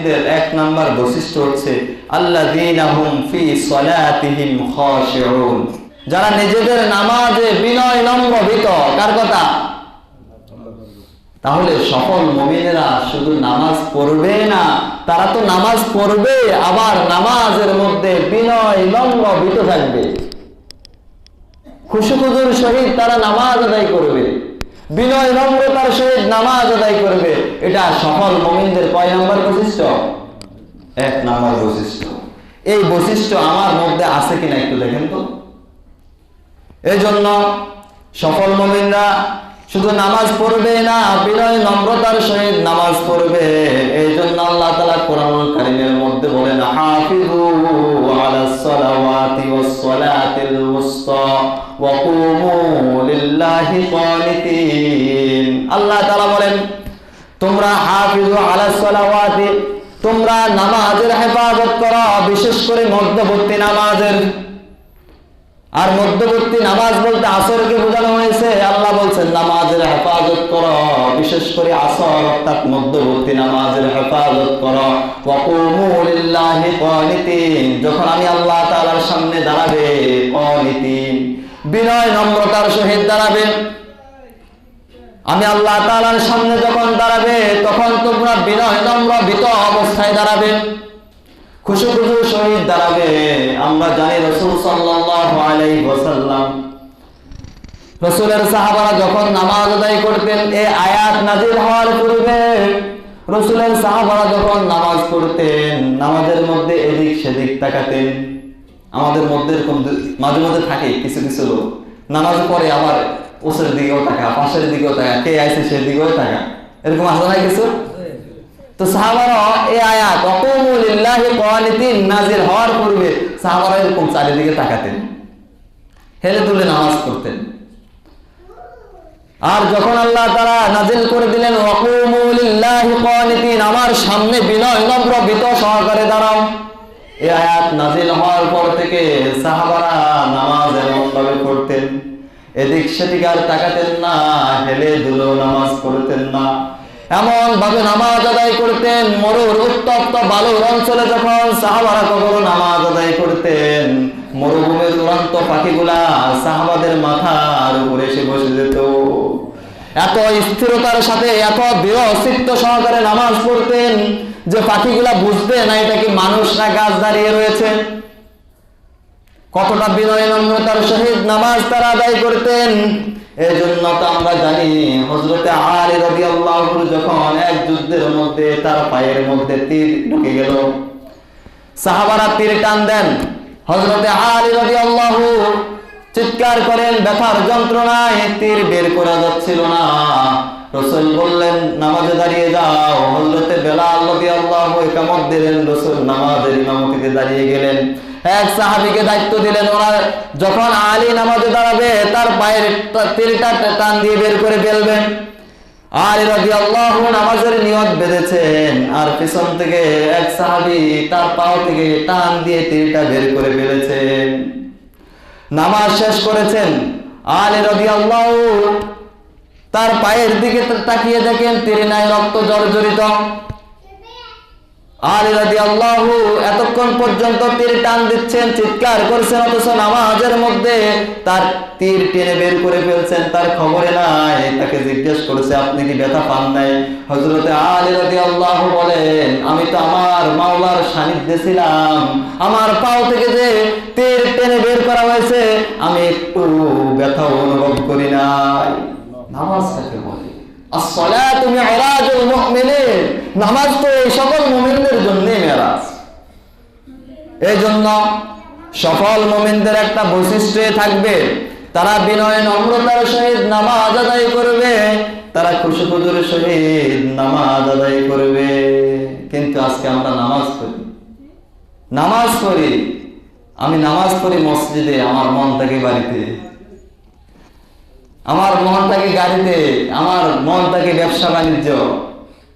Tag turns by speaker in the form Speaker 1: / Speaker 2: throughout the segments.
Speaker 1: মুমিনদের এক নাম্বার বৈশিষ্ট্য হচ্ছে আল্লাযীনাহুম ফি সলাতিহিম খাশিউন। যারা নিজেদের নামাজে বিনয় নম্র ভীত কার কথা? তাহলে সফল মুমিনেরা শুধু নামাজ পড়বে না, তারা তো নামাজ পড়বে, আবার নামাজের মধ্যে বিনয় নম্র ভীত থাকবে। খুশুখুজুর সহিত তারা নামাজ আদায় করবে। বিনয় নম্রতার সহিত নামাজ আদায় করবে। এটা সফল মমিনদের কয় নম্বর বৈশিষ্ট্য? এক নম্বর বৈশিষ্ট্য। এই বৈশিষ্ট্য আমার মধ্যে আছে কিনা একটু দেখেন তো। এই জন্য সফল মমিনরা শুধু নামাজ পড়বে না, বিনয় নম্রতার সহিত নামাজ পড়বে। এই জন্য আল্লাহ তাআলা কোরআনুল কারীমের মধ্যে বলেন হাফিজু আলাস সালাওয়াতি ওয়াস সালাতিল আল্লাহ তাআলা বলেন, তোমরা হাফিজু আলাস সালাওয়াতি, তোমরা নামাজের হেফাজত করো, বিশেষ করে মধ্যবর্তী নামাজের। আর মধ্যবর্তী নামাজ বলতে আসরকে বোঝানো হয়েছে। আল্লাহ বলছেন, নামাজের হেফাজত করো, বিশেষ করে আসর, অর্থাৎ মধ্যবর্তী নামাজের হেফাজত করো। যখন আমি আল্লাহ তাআলার সামনে দাঁড়াবে কানিতিন বিনয় নম্রতার সহিত দাঁড়াবে। আমি আল্লাহ তাআলার সামনে যখন দাঁড়াবে, তখন তোমরা বিনয় নম্র ভীত অবস্থায় দাঁড়াবে। খুশি খুশি শহীদ দাঁড়াবে। আমরা জানি রসুল আলাইহি ওয়াসাল্লাম। রসুলের সাহাবারা যখন নামাজ আদায় করতেন এই আয়াত নাজিল হওয়ার পূর্বে রসুলের সাহাবারা যখন নামাজ পড়তেন, নামাজের মধ্যে এদিক সেদিক তাকাতেন। আমাদের মধ্যে এরকম মাঝে মাঝে থাকে কিছু কিছু লোক। নামাজ পড়ে আবার ওসের দিকেও টাকা পাশের দিকেও টাকা কে আইছে সেদিকেও টাকা এরকম আছে না কিছু? তো নাজিল হওয়ার পূর্বে সাহাবারা এরকম চারিদিকে তাকাতেন। হেলে তুলে নামাজ আর যখন আল্লাহ তারা নাজিল করে দিলেন ওয়াকুমু লিল্লাহি কানিতিন আমার সামনে বিনয় নম্র ভীত সহকারে দাঁড়াও। এই আয়াত নাজিল হওয়ার পর থেকে সাহাবারা নামাজ এমন ভাবে পড়তেন। এদিক সেদিক আর তাকাতেন না, হেলে দুলো নামাজ পড়তেন না। এমন ভাবে নামাজ আদায় করতেন, মরুর উত্তপ্ত বালুর অঞ্চলে যখন সাহাবারা কখনো নামাজ আদায় করতেন, মরুভূমির উড়ান্ত পাখিগুলা সাহাবাদের মাথার উপরে এসে বসে যেত। এত স্থিরতার সাথে, এত দৃঢ় চিত্ত সহকারে নামাজ পড়তেন যে পাখিগুলা বুঝবে না এটা কি মানুষ না গাছ দাঁড়িয়ে রয়েছে। কতটা বিনয় নম্রতার সহিত নামাজ তারা আদায় করতেন? এই জন্য তো আমরা জানি হজরতে আলী রবি আল্লাহ যখন এক যুদ্ধের মধ্যে তার পায়ের মধ্যে তীর ঢুকে গেল, সাহাবারা তীর টান দেন। হজরতে আলী রবি আল্লাহ চিৎকার করেন, ব্যথার যন্ত্রণায় তীর বের করা যাচ্ছিল না। রসুল বললেন, নামাজে দাঁড়িয়ে যাও। হজরতে বেলা রবি আল্লাহ একামত দিলেন রসুল নামাজের ইমামতিতে দাঁড়িয়ে গেলেন। এক সাহাবিকে দায়িত্ব দিলেন। ওরা যখন আলী নামাজে দাঁড়াবে, তার পায়ের টা- তীরটা টান দিয়ে বের করে ফেলবেন নামাজের নিয়ত বেঁধেছেন। আর পিছন থেকে এক তার থেকে টান দিয়ে বের করে ফেলেছেন। নামাজ শেষ করেছেন। তার পায়ের দিকে তাকিয়ে দেখেন তীরে নাই, রক্ত জর্জরিত। আলী রাদিয়াল্লাহু এতক্ষণ পর্যন্ত তীর টান দিচ্ছেন, চিৎকার অথচ নামাজের মধ্যে তার তীর টেনে বের করে ফেলছেন, তার খবরে নাই। তাকে জিজ্ঞেস করেছে, আপনি কি ব্যথা পান নাই? হযরতে আলী রাদিয়াল্লাহু বলেন, আমি তো আমার মাওলার সান্নিধ্যে ছিলাম। আমার পাও থেকে যে তীর টেনে বের করা হয়েছে, আমি একটু ব্যথা অনুভব করি নাই। নামাজ বলে? নামাজ তো এই সকল মুমিনদের জন্য মেরাজ। এই জন্য সফল মুমিনদের একটা বৈশিষ্ট্য থাকবে, তারা বিনয় নম্রতার সহিত নামাজ আদায় করবে, তারা খুশি খুজুর সহিত নামাজ আদায় করবে। কিন্তু আজকে আমরা নামাজ পড়ি। নামাজ পড়ি। আমি নামাজ পড়ি মসজিদে, আমার মন থাকে বাড়িতে। আমার মন থাকে গাড়িতে, আমার মন থাকে ব্যবসা বাণিজ্য,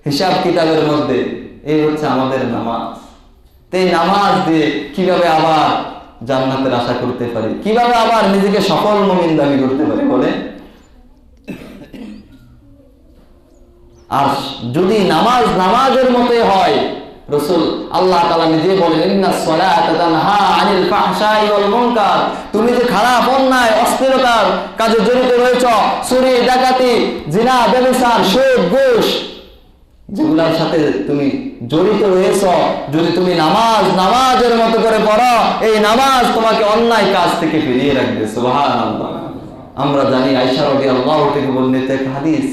Speaker 1: হিসাব কিতাবের মধ্যে, এই হচ্ছে আমাদের নামাজ। এই নামাজ দিয়ে কীভাবে আবার জান্নাতের আশা করতে পারি? কীভাবে আবার নিজেকে সফল মমিন দাবি করতে পারি বলে? আর যদি নামাজ নামাজের মতোই হয়, রসুল আল্লাহ তাআলা নিজে বলেন তুমি যে খারাপ অন্যায় অস্থিরতার কাজে জড়িত রয়েছ। চুরি, ডাকাতি, জিনা ব্যভিচার সুদ, ঘুষ। যেগুলার সাথে তুমি জড়িত রয়েছ, যদি তুমি নামাজ, নামাজের মতো করে পড়ো, এই নামাজ তোমাকে অন্যায় কাজ থেকে ফিরিয়ে রাখবে। আমরা জানি আয়েশা রাদিয়াল্লাহু থেকে বর্ণিত এক হাদিস,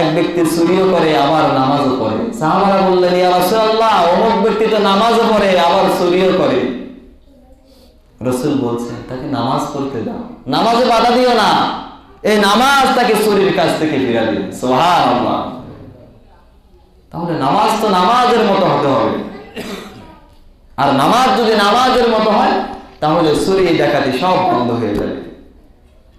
Speaker 1: এক ব্যক্তি চুরিও করে, আবার নামাজও পড়ে। সাহাবারা বললেন, ইয়া রাসূলুল্লাহ, অমুক ব্যক্তি তো নামাজও পড়ে, আবার চুরিও করে। রসুল বলছেন তাকে নামাজ পড়তে দাও। নামাজে বাধা দিও না। এই নামাজ তাকে চুরির কাছ থেকে ফিরা সুবহানাল্লাহ। তাহলে নামাজ তো নামাজের মতো হতে হবে। আর নামাজ যদি নামাজের মতো হয় তাহলে চুরি ডাকাতি সব বন্ধ হয়ে যাবে।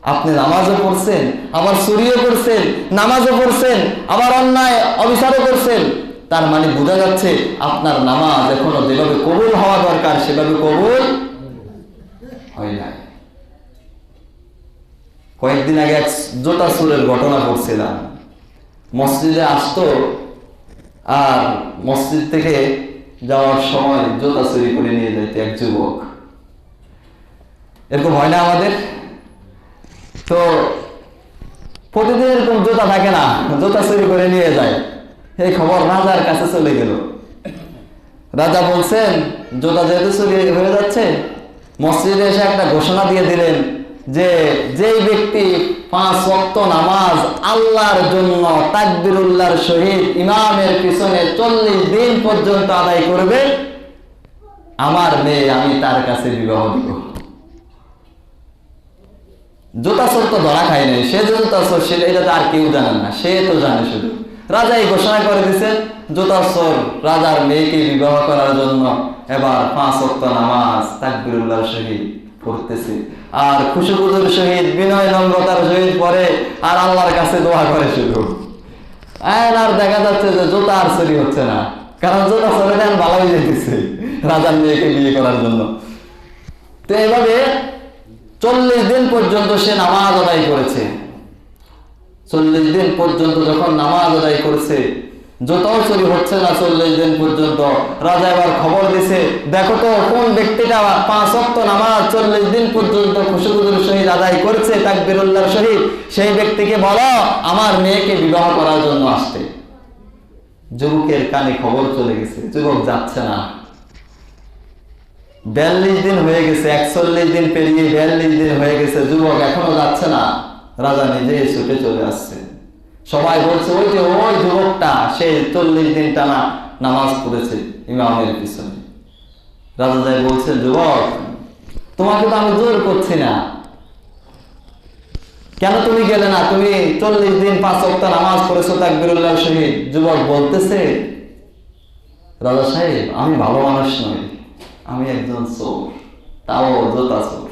Speaker 1: আপনি নামাজও পড়ছেন আবার চুরিও করছেন নামাজও পড়ছেন আবার অন্যায় অবিচারও করছেন। তার মানে বোঝা যাচ্ছে আপনার নামাজ এখনও যেভাবে কবুল হওয়া দরকার সেভাবে কবুল হয় নাই কয়েকদিন আগে এক জোতা চুরের ঘটনা করছিলাম মসজিদে আসতো আর মসজিদ থেকে যাওয়ার সময় জোতা চুরি করে নিয়ে যেত এক যুবক। এরকম হয় না আমাদের? তো প্রতিদিন এরকম জুতা থাকে না জোতা চুরি করে নিয়ে যায়। এই খবর রাজার কাছে চলে গেল। রাজা বলছেন, জোতা যেহেতু চুরি হয়ে যাচ্ছে, মসজিদে এসে একটা ঘোষণা দিয়ে দিলেন যে, যেই ব্যক্তি পাঁচ ওয়াক্ত নামাজ আল্লাহর জন্য তাকবিরুল্লাহর সহিত ইমামের পিছনে চল্লিশ দিন পর্যন্ত আদায় করবে, আমার মেয়ে আমি তার কাছে বিবাহ দিব। জুতা চোর ধরা নাই, সে জুতা এটা তো আর কেউ জানেন না, সে তো জানে শুধু। রাজা এই ঘোষণা করে দিছে, জুতা রাজার মেয়েকে বিবাহ করার জন্য এবার পাঁচ ওয়াক্ত নামাজ তাকবিরুল্লাহর সহিত পড়তেছে আর খুশুকুজুর সহিত বিনয় নম্রতার সহিত পড়ে আর আল্লাহর কাছে দোয়া করে শুধু। আর দেখা যাচ্ছে যে জুতা আর চুরি হচ্ছে না। কারণ জুতা চলে দেন ভালোই যেতেছে রাজার মেয়েকে বিয়ে করার জন্য। তো এভাবে চল্লিশ দিন পর্যন্ত সে নামাজ আদায় করেছে। চল্লিশ দিন পর্যন্ত যখন নামাজ আদায় করেছে যতও চুরি হচ্ছে না চল্লিশ দিন পর্যন্ত। রাজা এবার খবর দিছে, দেখো তো, কোন ব্যক্তিটা পাঁচ অক্ত নামাজ চল্লিশ দিন পর্যন্ত খুশুকুদুর সহিত আদায় করছে, তাকবিরুল্লাহর সহিত? সেই ব্যক্তিকে বলো, আমার মেয়েকে বিবাহ করার জন্য আসতে যুবকের কানে খবর চলে গেছে, যুবক যাচ্ছে না। বিয়াল্লিশ দিন হয়ে গেছে, একচল্লিশ দিন পেরিয়ে বিয়াল্লিশ দিন হয়ে গেছে, যুবক এখনও যাচ্ছে না। রাজা নিজেই ছুটে চলে আসছে। সবাই বলছে, ওই যে, ওই যুবকটা, সে চল্লিশ দিন টানা নামাজ পড়েছে ইমামের পিছনে। রাজা যাই বলছে, যুবক, তোমাকে তো আমি জোর করছি না। কেন তুমি গেলে না? তুমি চল্লিশ দিন পাঁচ সপ্তাহ নামাজ পড়েছো তাকবিরুল্লাহ শহীদ। যুবক বলতেছে, রাজা সাহেব, আমি ভালো মানুষ নই। আমি একজন চোর, তাও জোতা চোর।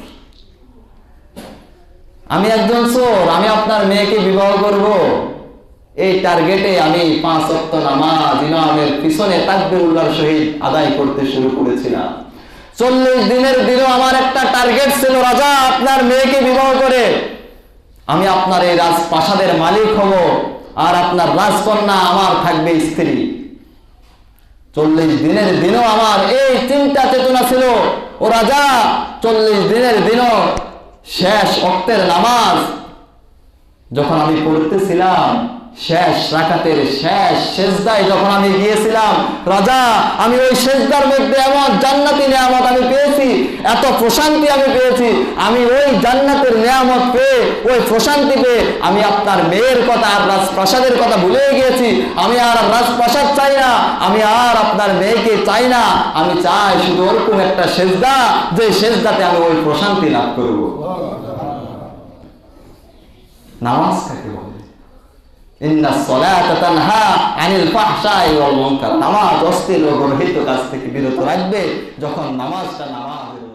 Speaker 1: আমি একজন চোর, আমি আপনার মেয়েকে বিবাহ করব। এই টার্গেটে আমি পাঁচ অক্ত নামাজ ইমামের পিছনে তাকবিরুল্লাহর সহিত আদায় করতে শুরু করেছিলাম। চল্লিশ দিনের দিনও আমার একটা টার্গেট ছিল, রাজা, আপনার মেয়েকে বিবাহ করে। আমি আপনার এই রাজপ্রাসাদের মালিক হব আর আপনার রাজকন্যা আমার থাকবে স্ত্রী। চল্লিশ দিনের দিনও আমার এই চিন্তা চেতনা ছিল, ও রাজা, চল্লিশ দিনের দিনও শেষ অক্তের নামাজ যখন আমি পড়তেছিলাম শেষ রাকাতের শেষ শেষদায় যখন আমি গিয়েছিলাম, রাজা, আমি ওই শেষদার মধ্যে এমন জান্নাতি নিয়ামত আমি পেয়েছি, এত প্রশান্তি আমি পেয়েছি, আমি ওই জান্নাতের নিয়ামত পেয়ে, ওই প্রশান্তি পেয়ে আমি আপনার মেয়ের কথা, আর রাজপ্রাসাদের কথা ভুলে গিয়েছি। আমি আর রাজপ্রাসাদ চাই না, আমি আর আপনার মেয়েকে চাই না। আমি চাই শুধু ওরকম একটা সেজদা, যে সেজদাতে আমি ওই প্রশান্তি লাভ করব। নামাজ কাকে বলে? যখন নামাজটা নামাজের